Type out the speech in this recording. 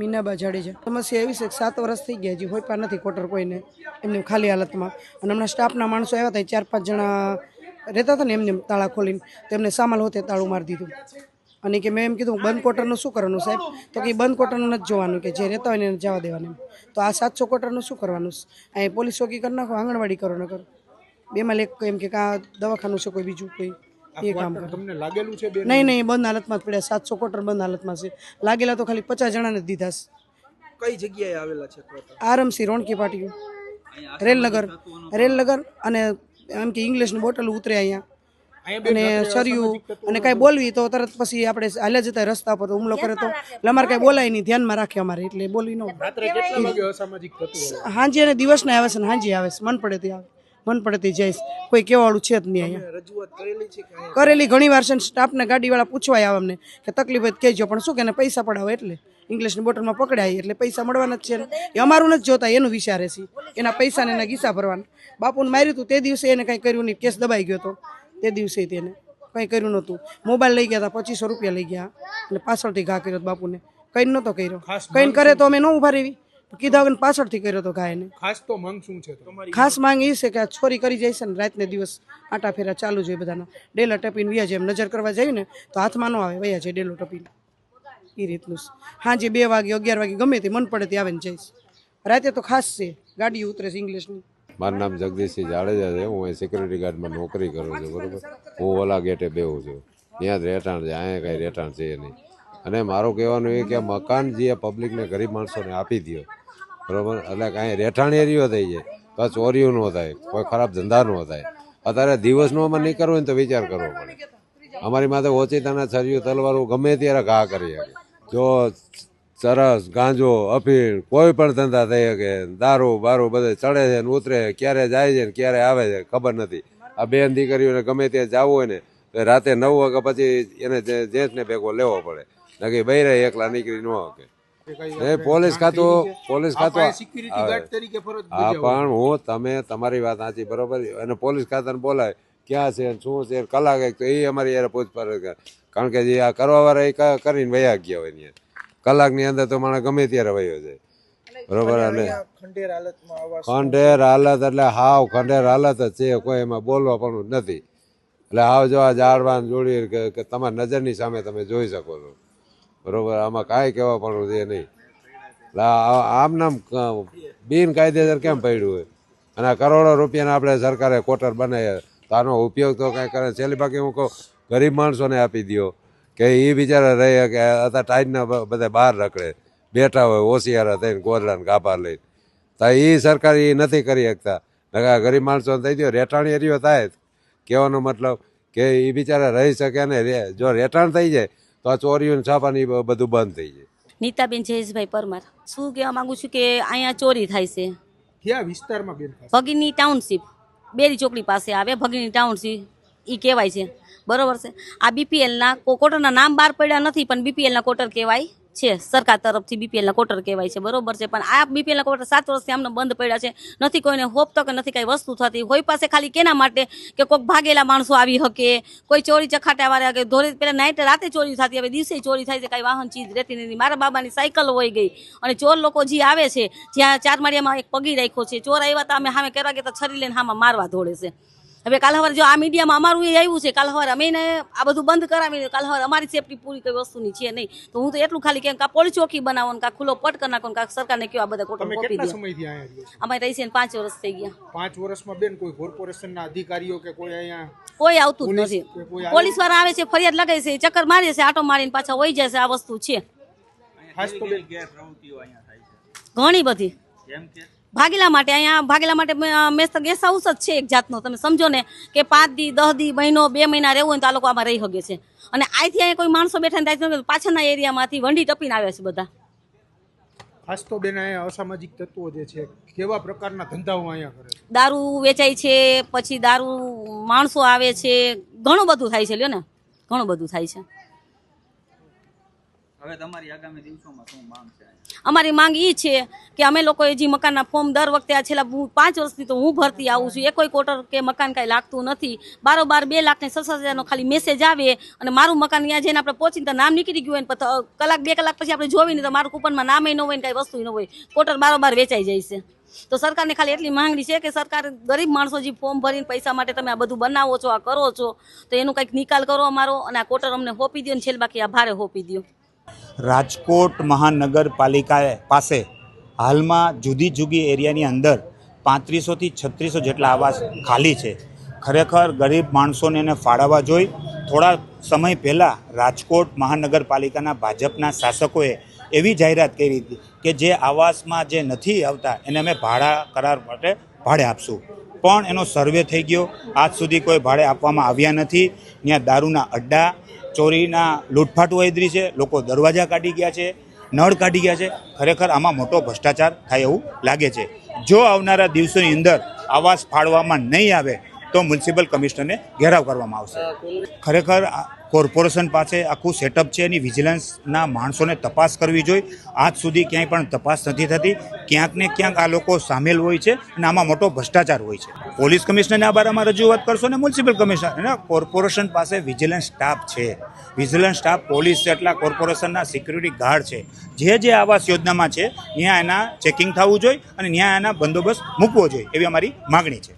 મીનાબા જાડેજા સમસ્યા એવી છે કે સાત વર્ષ થઈ ગયા, હજી પણ નથી કોટર કોઈને એમને ખાલી હાલતમાં. અને હમણાં સ્ટાફના માણસો આવ્યા હતા ચાર પાંચ જણા રહેતા હતા ને એમને તાળા ખોલીને તેમને સામાલ હોતે તાળું મારી દીધું. અને કે મેં એમ કીધું, બંધ કોટરનું શું કરવાનું સાહેબ? તો કે બંધ કોટરનું નથી જોવાનું, કે જે રહેતા હોય એને જવા દેવાનું તો આ સાતસો કોટરનું શું કરવાનું? અહીં પોલીસ ચોકી કરી નાખો, આંગણવાડી કરો ન કરો બેમાં એક એમ કે આ દવાખાનું છે કોઈ બીજું કોઈ? એ કામ તમને લાગેલું છે નહીં નહીં બંધ હાલતમાં જ પડ્યા. સાતસો કોટર બંધ હાલતમાં છે. લાગેલા તો ખાલી પચાસ જણાને જ દીધા છે. કઈ જગ્યાએ આવેલા છે આરમસી રોણકી પાટી રેલનગર રેલનગર અને એમ કે ઇંગ્લિશની બોટલ ઉતરે અહીંયા. અને સર્યું અને કાંઈ બોલવી તો તરત પછી આપણે હાલ્યા જતા રસ્તા પર હુમલો કરે તો. અમારે કાંઈ બોલાય નહીં. ધ્યાનમાં રાખે અમારે એટલે બોલી ન હાંજી અને દિવસના આવે છે ને હાંજી આવે છે. મન પડે તે આવે મન પડતી જઈશ. કોઈ કહેવાળું છે જ નહીં અહીંયા. રજૂઆત કરેલી કરેલી ઘણી વાર છે સ્ટાફને ગાડીવાળા પૂછવાય આવે અમને કે તકલીફ જ કહેજો. પણ શું કે પૈસા પડાવો એટલે? ઇંગ્લિશની બોટલમાં પકડાય એટલે પૈસા મળવાના જ છે ને. એ અમારું નથી જોતા એનું વિચારે છે. એના પૈસાને એના ગીસા ભરવાના. બાપુને માર્યું હતું તે દિવસે એને કંઈ કર્યું નહીં. કેસ દબાઈ ગયો હતો તે દિવસે તેને કંઈ કર્યું નહોતું. મોબાઈલ લઈ ગયા હતા પચીસો રૂપિયા લઈ ગયા. અને પાછળથી ઘા કર્યો બાપુને. કંઈ નહોતો કર્યો. કંઈ કરે તો અમે ન ઊભા રહેવી. કીધા વગર પાછળથી કર્યો તો એને ખાસ તો માંગ શું છે તમારી ખાસ માંગ એ છે કે આ છોરી કરી જાય છે ને રાતને દિવસ આટા ફેરા ચાલુ છે બધાના. ડેલા ટપીને વ્યા જાય એમ નજર કરવા જાય ને તો હાથમાં ન આવે વયા જાય ડેલો ટપીને. એ રીતનું હા જે બે વાગે અગિયાર વાગે ગમે તે મન પડે તે આવે ને જઈશ રાતે તો ખાસ છે ગાડી ઉતરે છે ઇંગ્લિશની મારું નામ જગદીશસિંહ જાડેજા છે હું અહીં સિક્યુરિટી ગાર્ડમાં નોકરી કરું છું બરાબર? હું ઓલા ગેટે બેહું છું. ત્યાં જ રહેઠાણ છે અહીંયા કાંઈ રહેઠાણ છે નહીં. અને મારું કહેવાનું એ કે મકાન જે પબ્લિકને ગરીબ માણસોને આપી દો બરાબર? એટલે કાંઈ રહેઠાણ એરિયો થઈ જાય. તો ચોરીઓ ન થાય. કોઈ ખરાબ ધંધા ન થાય. અત્યારે દિવસનો અમારે નહીં કરવો ને તો વિચાર કરવો પડે. અમારી માથે ઓચિતાના છરીઓ, તલવારો ગમે ત્યારે ઘા કરી શકે. જો સરસ, ગાંજો, અફીણ, કોઈ પણ ધંધા થઈ શકે. દારૂ, બારૂ બધે ચડે છે ને ઉતરે ક્યારે જાય છે ને ક્યારે આવે છે ખબર નથી. આ બેન દીકરીઓને ગમે ત્યાં જવું હોય ને તો રાતે નવ વાગ્યા પછી એને જે- જેન્ટ્સને ભેગો લેવો પડે. નક્કી બૈરે એકલા નીકળી ન શકે. એ પોલીસ ખાતું પોલીસ ખાતું સિક્યુરિટી ગાર્ડ તરીકે ફરજ હા પણ હું તમે તમારી વાત સાચી બરોબર? અને પોલીસ ખાતાને બોલાય ક્યાં છે શું છે કલાક એક તો એ અમારી યાર પૂછપરછ કરે. કારણ કે જે આ કરવા વાળા એ કરીને વયા ગયા હોય ત્યાં કલાકની અંદર તો માણસ ગમે ત્યારે વયો જાય. બરોબર? એટલે ખંડેર હાલતમાં આવા ખંડેર હાલત એટલે હાવ ખંડેર હાલત જ છે કોઈ એમાં બોલવા પણ નથી. એટલે હાવ જો આ ઝાડવાન જોડી તમારી નજરની સામે તમે જોઈ શકો છો. બરોબર, આમાં કાંઈ કહેવા પણ છે નહીં. આમ નામ બિનકાયદેસર કેમ પડ્યું હોય? અને આ કરોડો રૂપિયાના આપણે સરકારે કોટર બનાવ્યા. તો આનો ઉપયોગ તો કાંઈ કરે? છેલ્લી બાકી હું કહું, ગરીબ માણસોને આપી દ્યો. કે એ બિચારા રહે, કે અત્યારે ટાઈટના બધા બહાર રખડે. બેઠા હોય હોશિયારા થઈને ગોદડાને ગાભા લઈને. તો એ સરકાર એ નથી કરી શકતા. ગરીબ માણસોને થઈ ગયો રહેઠાણ એરિયો થાય કહેવાનો મતલબ કે એ બિચારા રહી શકે ને જો રેટાણ થઈ જાય તો આ ચોરીઓને છાપાની બધું બંધ થઈ જાય. નીતાબેન જયેશભાઈ પરમાર. શું કહેવા માંગુ છું કે અહીંયા ચોરી થાય છે? કયા વિસ્તારમાં બેન ભગીની ટાઉનશીપ. બેરી ચોકડી પાસે આવે ભગીની ટાઉનશીપ. એ કહેવાય છે. બરોબર છે? આ બીપીએલના કોટરના નામ બહાર પડ્યા નથી પણ બીપીએલના કોટર કહેવાય. છે. સરકાર તરફથી બીપીએલના કોટર કહેવાય છે. બરોબર છે. પણ આ બીપીએલના કોટર સાત વર્ષથી આમને બંધ પડ્યા છે. નથી કોઈને હોપ તો કે નથી કાંઈ વસ્તુ થતી. હોય પાસે ખાલી કેના માટે? કે કોઈક ભાગેલા માણસો આવી શકે કોઈ ચોરી ચખાટા વાળા કે ધોરી પેલા નાઈટ રાતે ચોરી થતી, હવે દિવસે ચોરી થાય છે. કઈ વાહન ચીજ રહેતી નથી. મારા બાબાની સાયકલ હોઈ ગઈ. અને ચોર લોકો જે આવે છે, જ્યાં ચાર માળિયામાં એક પગી રાખ્યો છે, ચોર આવ્યા તો અમે સામે કરવા ગયા તો, છરી લઈને હામાં મારવા ધોળે છે. હવે કાલ સવારે જો આ મીડિયામાં અમારું એ આવ્યું છે કાલ સવારે અમે આ બધું બંધ કરાવી કાલ સવારે અમારી સેફટી પૂરી કઈ વસ્તુની છે નહીં. તો હું તો એટલું ખાલી કેમ કા પોલીસ ચોકી બનાવો ને કા ખુલ્લો પટ કરી નાખો ને કા સરકારને કયો આ બધા કોટો કોપી દે. અમારે રહી છે પાંચ વર્ષ થઈ ગયા. પાંચ વર્ષમાં બેન કોઈ કોર્પોરેશનના અધિકારીઓ કે કોઈ અહીંયા કોઈ આવતું જ નથી. કે? પોલીસવાળા આવે છે ફરિયાદ લગાવે છે ચક્કર મારે છે આટો મારીને પાછા વહી જાય છે આ વસ્તુ છે. ઘણી બધી. ઘણી બધી ભાગેલા માટે અહીંયા ભાગેલા માટે મેં ગેસ્ટ હાઉસ જ છે એક જાતનો. તમે સમજો ને કે પાંચ દી દસ દી મહિનો બે મહિના રહેવું હોય તો આ લોકો આમાં રહી શકે છે. અને અહીંથી અહીંયા કોઈ માણસો બેઠા ને પાછળના એરિયામાંથી વંડી ટપીને આવ્યા છે બધા. ખાસ તો બેન અહીંયા અસામાજિક તત્વો જે છે કેવા પ્રકારના ધંધાઓ અહીંયા કરે છે? દારૂ વેચાય છે પછી દારૂ માણસો આવે છે. ઘણું બધું થાય છે લ્યો ને. ઘણું બધું થાય છે. અમારી માંગ એ છે કે અમે લોકોએ જે મકાનના ફોર્મ દર વખતે આ છેલ્લા હું પાંચ વર્ષથી તો હું ભરતી આવું છું. એ કોઈ કોટર કે મકાન કાંઈ લાગતું નથી. બારોબાર બે લાખ ને હજારનો ખાલી મેસેજ આવે અને મારું મકાન ત્યાં જઈને આપણે પહોંચીને તો નામ નીકળી ગયું હોય ને કલાક બે કલાક પછી આપણે જોવી નહીં તો મારું કૂપનમાં નામે ન હોય ને કાંઈ વસ્તુ ન હોય. કોટર બારોબાર વેચાઈ જાય છે. તો સરકારને ખાલી એટલી માંગણી છે કે સરકાર ગરીબ માણસો જે ફોર્મ ભરીને પૈસા માટે તમે આ બધું બનાવો છો, આ કરો છો, તો એનું કંઈક નિકાલ કરો અમારો અને આ કોટર અમને હોપી દો ને છેલ્લે બાકી આ ભારે હોપી દો રાજકોટ મહાનગરપાલિકાએ પાસે હાલમાં જુદી જુદી એરિયાની અંદર પાંત્રીસોથી છત્રીસો જેટલા આવાસ ખાલી છે. ખરેખર ગરીબ માણસોને એને ફાળવવા જોઈ થોડા સમય પહેલાં રાજકોટ મહાનગરપાલિકાના ભાજપના શાસકોએ એવી જાહેરાત કરી હતી કે જે આવાસમાં જે નથી આવતા એને અમે ભાડા કરાર માટે ભાડે આપશું. પણ એનો સર્વે થઈ ગયો. આજ સુધી કોઈ ભાડે આપવામાં આવ્યા નથી. ત્યાં દારૂના અડ્ડા ચોરીના લૂંટફાટ વૈદરી છે, લોકો દરવાજા કાઢી ગયા છે, નળ કાઢી ગયા છે. ખરેખર આમાં મોટો ભ્રષ્ટાચાર થાય એવું લાગે છે. જો આવનારા દિવસોની અંદર આવાસ ફાળવામાં નહીં આવે તો મ્યુનિસિપલ કમિશનરને ઘેરાવ કરવામાં આવશે. ખરેખર કોર્પોરેશન પાસે આખું સેટઅપ છે એની વિજિલન્સના માણસોને તપાસ કરવી જોઈએ. આજ સુધી ક્યાંય પણ તપાસ નથી થતી. ક્યાંક ને ક્યાંક આ લોકો સામેલ હોય છે અને આમાં મોટો ભ્રષ્ટાચાર હોય છે. પોલીસ કમિશનરને આ બારામાં રજૂઆત કરશો ને મ્યુનિસિપલ કમિશનર અને કોર્પોરેશન પાસે વિજિલન્સ સ્ટાફ છે. વિજિલન્સ સ્ટાફ પોલીસ જેટલા કોર્પોરેશનના સિક્યુરિટી ગાર્ડ છે. જે જે આવાસ યોજનામાં છે ત્યાં એના ચેકિંગ થવું જોઈએ અને ત્યાં એના બંદોબસ્ત મૂકવો જોઈએ એવી અમારી માગણી છે.